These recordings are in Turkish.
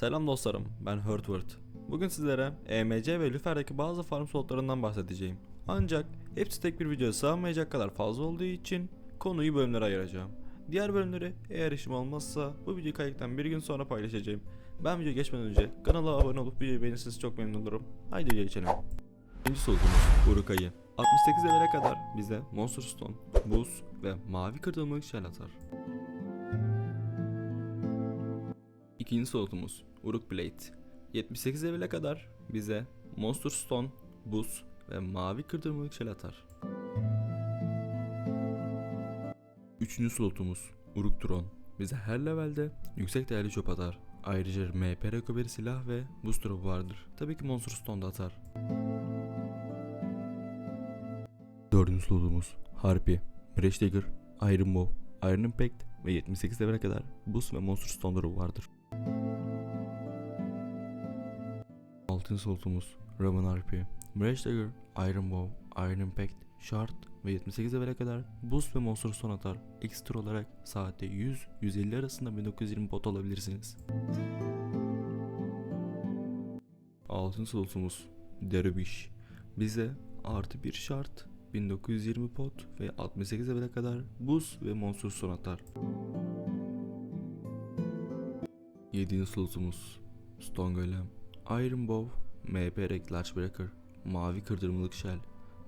Selam dostlarım, ben Hurtward. Bugün sizlere EMC ve Lüfer'deki bazı farm slotlarından bahsedeceğim. Ancak hepsi tek bir videoya sığamayacak kadar fazla olduğu için konuyu bölümlere ayıracağım. Diğer bölümleri eğer işim olmazsa bu videoyu kaydıktan bir gün sonra paylaşacağım. Ben videoya geçmeden önce kanala abone olup videoyu beğenirseniz çok memnun olurum. Haydi videoya geçelim. Birinci sorumuz Urukay'ı. 68 levele kadar bize Monster Stone, Buz ve Mavi Kırdılmalık Shell atar. İkinci slotumuz Uruk Blade. 78 levele kadar bize Monster Stone, Buz ve Mavi Kırdırmalık Shell atar. Üçüncü slotumuz Uruk Tron. Bize her levelde yüksek değerli çöp atar. Ayrıca MP recovery silah ve boost drop'u vardır. Tabii ki Monster Stone da atar. Dördüncü slotumuz Harpy, Mresh Dagger, Iron Bow, Iron Impact ve 78 levele kadar boost ve Monster Stone drop'u vardır. Altıncı slotumuz Raven RP, Mresh Dagger, Iron Bow, Iron Impact, Shard ve 78 levele kadar boost ve monster son atar. Ekstra olarak saatte 100-150 arasında 1920 bot alabilirsiniz. Altıncı slotumuz Dervish. Bize artı bir şart 1920 pot ve 68 levele kadar boost ve monster son atar. 7. slotumuz Stone Golem, Iron Bow, MP Rek Large Breaker, Mavi Kırdırmalık Shell,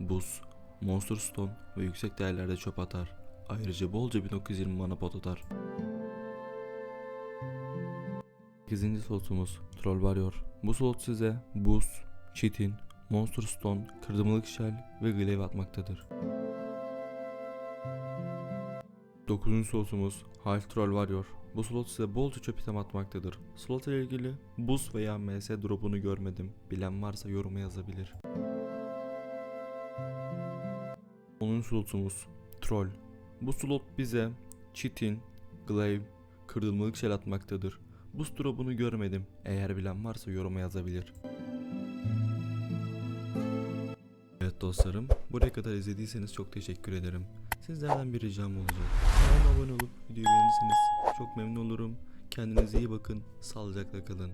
Buz, Monster Stone ve yüksek değerlerde çöp atar. Ayrıca bolca 1920 mana pot atar. 8. slotumuz Troll Warrior. Bu slot size Buz, Chitin, Monster Stone, Kırdırmalık Shell ve Glaive atmaktadır. 9. slotumuz Half Troll Warrior. Bu slot size bolca çöp item atmaktadır. Slot ile ilgili buz veya ms drop'unu görmedim. Bilen varsa yoruma yazabilir. 10. slotumuz Troll. Bu slot bize Chitin, Glaive, kırdılmalık shell atmaktadır. Buz drop'unu görmedim. Eğer bilen varsa yoruma yazabilir. Evet dostlarım, buraya kadar izlediyseniz çok teşekkür ederim. Sizlerden bir ricam olacak. Kanalıma abone olup videoyu beğenirseniz çok memnun olurum. Kendinize iyi bakın, sağlıcakla kalın.